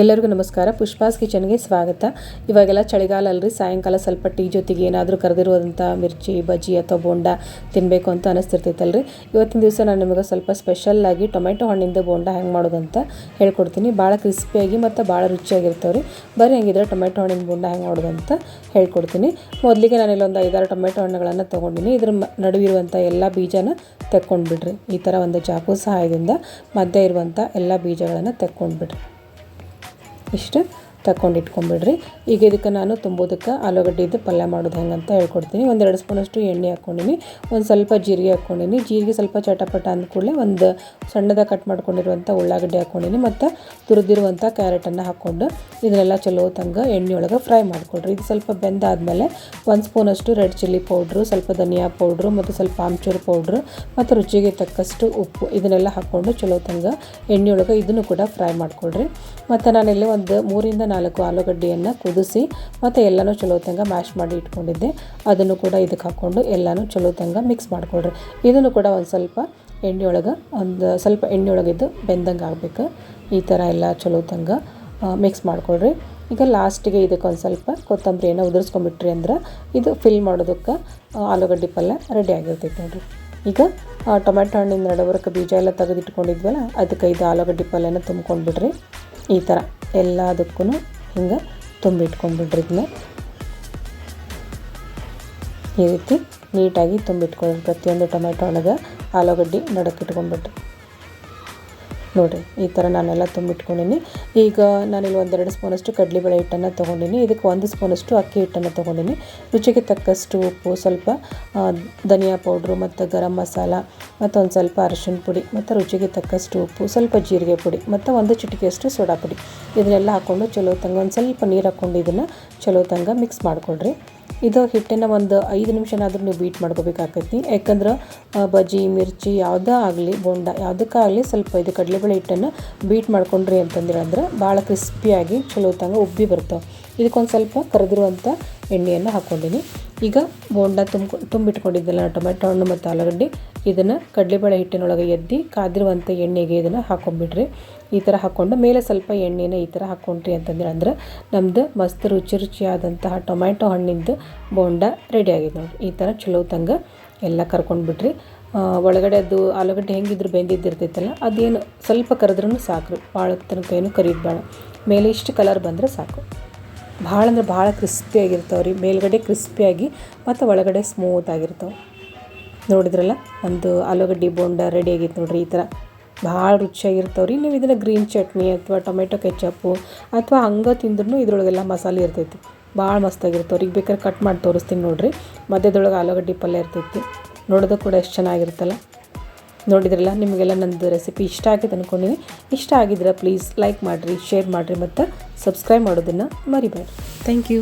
ಎಲ್ಲರಿಗೂ ನಮಸ್ಕಾರ. ಪುಷ್ಪಾಸ್ ಕಿಚನ್ಗೆ ಸ್ವಾಗತ. ಇವಾಗೆಲ್ಲ ಚಳಿಗಾಲ ಅಲ್ರಿ. ಸಾಯಂಕಾಲ ಸ್ವಲ್ಪ ಟೀ ಜೊತೆಗೆ ಏನಾದರೂ ಕರೆದಿರುವಂಥ ಮಿರ್ಚಿ, ಬಜ್ಜಿ ಅಥವಾ ಬೋಂಡ ತಿನ್ನಬೇಕು ಅಂತ ಅನಿಸ್ತಿರ್ತೈತಲ್ರಿ. ಇವತ್ತಿನ ದಿವಸ ನಾನು ನಿಮಗೆ ಸ್ವಲ್ಪ ಸ್ಪೆಷಲ್ಲಾಗಿ ಟೊಮೆಟೊ ಹಣ್ಣಿಂದ ಬೋಂಡ ಹೆಂಗೆ ಮಾಡೋದಂತ ಹೇಳ್ಕೊಡ್ತೀನಿ. ಭಾಳ ಕ್ರಿಸ್ಪಿಯಾಗಿ ಮತ್ತು ಭಾಳ ರುಚಿಯಾಗಿರ್ತಾವೆ ರೀ ಬರೀ ಹೆಂಗಿದ್ರೆ ಟೊಮೆಟೊ ಹಣ್ಣಿನ ಬೋಂಡ ಹೆಂಗೆ ಮಾಡೋದಂತ ಹೇಳ್ಕೊಡ್ತೀನಿ. ಮೊದಲಿಗೆ ನಾನು ಇಲ್ಲೊಂದು ಐದಾರು ಟೊಮೆಟೊ ಹಣ್ಣುಗಳನ್ನು ತೊಗೊಂಡಿನಿ. ಇದ್ರ ನಡುವಿರುವಂಥ ಎಲ್ಲ ಬೀಜನ ತೆಕ್ಕೊಂಡ್ಬಿಡ್ರಿ. ಈ ಥರ ಒಂದು ಚಾಕು ಸಹಾಯದಿಂದ ಮಧ್ಯ ಇರುವಂಥ ಎಲ್ಲ ಬೀಜಗಳನ್ನು ತೆಕ್ಕೊಂಡ್ಬಿಡ್ರಿ. ಇಷ್ಟು? ತಕೊಂಡು ಇಟ್ಕೊಂಬಿಡ್ರಿ ಈಗ ಇದಕ್ಕೆ ನಾನು ತುಂಬೋದಕ್ಕೆ ಆಲೂಗಡ್ಡೆದು ಪಲ್ಯ ಮಾಡೋದು ಅಂತ ಹೇಳ್ಕೊಡ್ತೀನಿ. ಒಂದೆರಡು ಸ್ಪೂನಷ್ಟು ಎಣ್ಣೆ ಹಾಕ್ಕೊಂಡಿನಿ. ಒಂದು ಸ್ವಲ್ಪ ಜೀರಿಗೆ ಹಾಕ್ಕೊಂಡಿನಿ. ಜೀರಿಗೆ ಸ್ವಲ್ಪ ಚಟಪಟ ಅಂದ ಕೂಡಲೇ ಒಂದು ಸಣ್ಣದಾಗಿ ಕಟ್ ಮಾಡ್ಕೊಂಡಿರುವಂಥ ಉಳ್ಳಾಗಡ್ಡೆ ಹಾಕ್ಕೊಂಡಿನಿ ಮತ್ತು ತುರಿದಿರುವಂಥ ಕ್ಯಾರೆಟನ್ನು ಹಾಕ್ಕೊಂಡು ಇದನ್ನೆಲ್ಲ ಚಲೋ ತಂಗ ಎಣ್ಣೆ ಒಳಗೆ ಫ್ರೈ ಮಾಡಿಕೊಡ್ರಿ. ಇದು ಸ್ವಲ್ಪ ಬೆಂದಾದಮೇಲೆ ಒಂದು ಸ್ಪೂನಷ್ಟು ರೆಡ್ ಚಿಲ್ಲಿ ಪೌಡ್ರು, ಸ್ವಲ್ಪ ಧನಿಯಾ ಪೌಡ್ರು ಮತ್ತು ಸ್ವಲ್ಪ ಆಮ್ಚೂರು ಪೌಡ್ರು ಮತ್ತು ರುಚಿಗೆ ತಕ್ಕಷ್ಟು ಉಪ್ಪು ಇದನ್ನೆಲ್ಲ ಹಾಕ್ಕೊಂಡು ಚಲೋ ತಂಗ ಎಣ್ಣೆ ಒಳಗೆ ಇದನ್ನು ಕೂಡ ಫ್ರೈ ಮಾಡಿಕೊಡ್ರಿ. ಮತ್ತು ನಾನಿಲ್ಲಿ ಒಂದು ಮೂರಿಂದ ನಾಲ್ಕು ಆಲೂಗಡ್ಡೆಯನ್ನು ಕುದಿಸಿ ಮತ್ತು ಎಲ್ಲನೂ ಚಲೋ ತಂಗ ಮ್ಯಾಶ್ ಮಾಡಿ ಇಟ್ಕೊಂಡಿದ್ದೆ. ಅದನ್ನು ಕೂಡ ಇದಕ್ಕೆ ಹಾಕ್ಕೊಂಡು ಎಲ್ಲನೂ ಚಲೋ ತಂಗ ಮಿಕ್ಸ್ ಮಾಡಿಕೊಡ್ರಿ ಇದನ್ನು ಕೂಡ ಒಂದು ಸ್ವಲ್ಪ ಎಣ್ಣೆ ಒಳಗೆ, ಒಂದು ಸ್ವಲ್ಪ ಎಣ್ಣೆ ಒಳಗಿದ್ದು ಬೆಂದಂಗೆ ಆಗಬೇಕು. ಈ ಥರ ಎಲ್ಲ ಚಲೋ ತಂಗ ಮಿಕ್ಸ್ ಮಾಡಿಕೊಡ್ರಿ ಈಗ ಲಾಸ್ಟಿಗೆ ಇದಕ್ಕೆ ಒಂದು ಸ್ವಲ್ಪ ಕೊತ್ತಂಬರಿಯನ್ನು ಉದುರಿಸ್ಕೊಂಬಿಟ್ರಿ ಅಂದ್ರೆ ಇದು ಫಿಲ್ ಮಾಡೋದಕ್ಕೆ ಆಲೂಗಡ್ಡೆ ಪಲ್ಯ ರೆಡಿ ಆಗಿರ್ತೈತೆ ನೋಡಿರಿ. ಈಗ ಟೊಮೆಟೊ ಹಣ್ಣಿನ ನಡವರ್ಕ ಬೀಜ ಎಲ್ಲ ತೆಗೆದಿಟ್ಕೊಂಡಿದ್ವಲ್ಲ, ಅದಕ್ಕೆ ಇದು ಆಲೂಗಡ್ಡೆ ಪಲ್ಯನ ತುಂಬ್ಕೊಂಡ್ಬಿಡ್ರಿ. ಈ ಥರ ಎಲ್ಲದಕ್ಕೂ ಹಿಂಗೆ ತುಂಬಿಟ್ಕೊಂಡ್ಬಿಡ್ರಿ ಇದನ್ನ ಈ ರೀತಿ ನೀಟಾಗಿ ತುಂಬಿಟ್ಕೊಳ್ಳಿ ಪ್ರತಿಯೊಂದು ಟೊಮೆಟೊ ಒಳಗೆ. ಆಲೂಗಡ್ಡೆ ನಡಕ್ಕೆ ಇಟ್ಕೊಂಡ್ಬಿಟ್ರಿ ನೋಡಿರಿ, ಈ ಥರ ನಾನೆಲ್ಲ ತುಂಬಿಟ್ಕೊಂಡಿನಿ. ಈಗ ನಾನಿಲ್ಲಿ ಒಂದೆರಡು ಸ್ಪೂನಷ್ಟು ಕಡಲೆಬೇಳೆ ಹಿಟ್ಟನ್ನು ತೊಗೊಂಡಿನಿ. ಇದಕ್ಕೆ ಒಂದು ಸ್ಪೂನಷ್ಟು ಅಕ್ಕಿ ಹಿಟ್ಟನ್ನು ತೊಗೊಂಡಿನಿ. ರುಚಿಗೆ ತಕ್ಕಷ್ಟು ಉಪ್ಪು, ಸ್ವಲ್ಪ ಧನಿಯಾ ಪೌಡ್ರು ಮತ್ತು ಗರಂ ಮಸಾಲ ಮತ್ತು ಒಂದು ಸ್ವಲ್ಪ ಅರಶಿನ ಪುಡಿ ಮತ್ತು ರುಚಿಗೆ ತಕ್ಕಷ್ಟು ಉಪ್ಪು, ಸ್ವಲ್ಪ ಜೀರಿಗೆ ಪುಡಿ ಮತ್ತು ಒಂದು ಚಿಟಿಕೆಯಷ್ಟು ಸೋಡಾ ಪುಡಿ. ಇದನ್ನೆಲ್ಲ ಹಾಕ್ಕೊಂಡು ಚಲೋ ತಂಗ, ಒಂದು ಸ್ವಲ್ಪ ನೀರು ಹಾಕ್ಕೊಂಡು ಇದನ್ನು ಚಲೋ ತಂಗ ಮಿಕ್ಸ್ ಮಾಡಿಕೊಡ್ರಿ ಇದು ಹಿಟ್ಟನ್ನು ಒಂದು ಐದು ನಿಮಿಷನಾದರೂ ನೀವು ಬೀಟ್ ಮಾಡ್ಕೋಬೇಕಾಗತ್ತೆ ಯಾಕಂದ್ರೆ ಬಜ್ಜಿ, ಮಿರ್ಚಿ ಯಾವುದೇ ಆಗಲಿ, ಬೋಂಡ ಯಾವುದಕ್ಕಾಗಲಿ ಸ್ವಲ್ಪ ಇದು ಕಡಲೆಬೇಳೆ ಹಿಟ್ಟನ್ನು ಬೀಟ್ ಮಾಡ್ಕೊಂಡ್ರಿ ಅಂತಂದ್ರೆ ಭಾಳ ಕ್ರಿಸ್ಪಿಯಾಗಿ ಚಲೋ ತಂಗ ಉಬ್ಬಿ ಬರ್ತಾವೆ. ಇದಕ್ಕೊಂದು ಸ್ವಲ್ಪ ಕರೆದಿರುವಂಥ ಎಣ್ಣೆಯನ್ನು ಹಾಕ್ಕೊಂಡಿನಿ ಈಗ ಬೋಂಡ ತುಂಬ ತುಂಬಿಟ್ಕೊಂಡಿದ್ದಲ್ಲ ಟೊಮೆಟೊ ಹಣ್ಣು ಮತ್ತು ಆಲೂಗಡ್ಡೆ. ಇದನ್ನು ಕಡಲೆಬೇಳೆ ಹಿಟ್ಟಿನೊಳಗೆ ಎದ್ದಿ ಕಾದಿರುವಂಥ ಎಣ್ಣೆಗೆ ಇದನ್ನು ಹಾಕೊಂಡ್ಬಿಟ್ರಿ ಈ ಥರ ಹಾಕ್ಕೊಂಡು ಮೇಲೆ ಸ್ವಲ್ಪ ಎಣ್ಣೆನ ಈ ಥರ ಹಾಕ್ಕೊಂಡ್ರಿ ಅಂತಂದ್ರೆ ಅಂದ್ರೆ ನಮ್ದು ಮಸ್ತ್ ರುಚಿ ರುಚಿಯಾದಂತಹ ಟೊಮೆಟೊ ಹಣ್ಣಿಂದು ಬೋಂಡ ರೆಡಿ ಆಗಿದೆ ನೋಡಿ ಈ ಥರ ಚಲೋ ತಂಗ ಎಲ್ಲ ಕರ್ಕೊಂಡ್ಬಿಟ್ರಿ. ಒಳಗಡೆ ಅದು ಆಲೂಗಡ್ಡೆ ಹೆಂಗಿದ್ರು ಬೆಂದಿದ್ದಿರ್ತೈತಲ್ಲ, ಅದೇನು ಸ್ವಲ್ಪ ಕರೆದ್ರೂ ಸಾಕು ಭಾಳ ತನಕ ಏನು ಕರಿಯೋದು ಬೇಡ. ಮೇಲೆ ಇಷ್ಟು ಕಲರ್ ಬಂದರೆ ಸಾಕು. ಭಾಳ ಅಂದ್ರೆ ಭಾಳ ಕ್ರಿಸ್ಪಿಯಾಗಿರ್ತಾವೆ ರೀ. ಮೇಲ್ಗಡೆ ಕ್ರಿಸ್ಪಿಯಾಗಿ ಮತ್ತು ಒಳಗಡೆ ಸ್ಮೂತ್ ಆಗಿರ್ತಾವೆ. ನೋಡಿದ್ರಲ್ಲ? ಒಂದು ಆಲೂಗಡ್ಡೆ ಬೋಂಡ ರೆಡಿ ಆಗಿತ್ತು ನೋಡ್ರಿ ಈ ಥರ ಭಾಳ ರುಚಿಯಾಗಿರ್ತಾವೆ ರೀ. ನೀವು ಇದನ್ನು ಗ್ರೀನ್ ಚಟ್ನಿ ಅಥವಾ ಟೊಮೆಟೊ ಕೆಚಪ್ಪು ಅಥವಾ ಹಂಗೆ ತಿಂದ್ರೂ ಇದ್ರೊಳಗೆಲ್ಲ ಮಸಾಲೆ ಇರ್ತೈತಿ. ಭಾಳ ಮಸ್ತಾಗಿರ್ತಾವೆ ಈಗ ಬೇಕಾದ್ರೆ ಕಟ್ ಮಾಡಿ ತೋರಿಸ್ತೀನಿ ನೋಡಿರಿ. ಮಧ್ಯದೊಳಗೆ ಆಲೂಗಡ್ಡೆ ಪಲ್ಯ ಇರ್ತೈತಿ. ನೋಡೋದು ಕೂಡ ಎಷ್ಟು ಚೆನ್ನಾಗಿರುತ್ತಲ್ಲ? ನೋಡಿದ್ರಲ್ಲ, ನಿಮಗೆಲ್ಲ ನಂದು ರೆಸಿಪಿ ಇಷ್ಟ ಆಗಿದೆ ಅಂದ್ಕೊಂಡಿನಿ ಇಷ್ಟ ಆಗಿದ್ರೆ ಪ್ಲೀಸ್ ಲೈಕ್ ಮಾಡಿರಿ ಶೇರ್ ಮಾಡಿರಿ ಮತ್ತು ಸಬ್ಸ್ಕ್ರೈಬ್ ಮಾಡೋದನ್ನು ಮರಿಬೇಡಿ ಥ್ಯಾಂಕ್ ಯು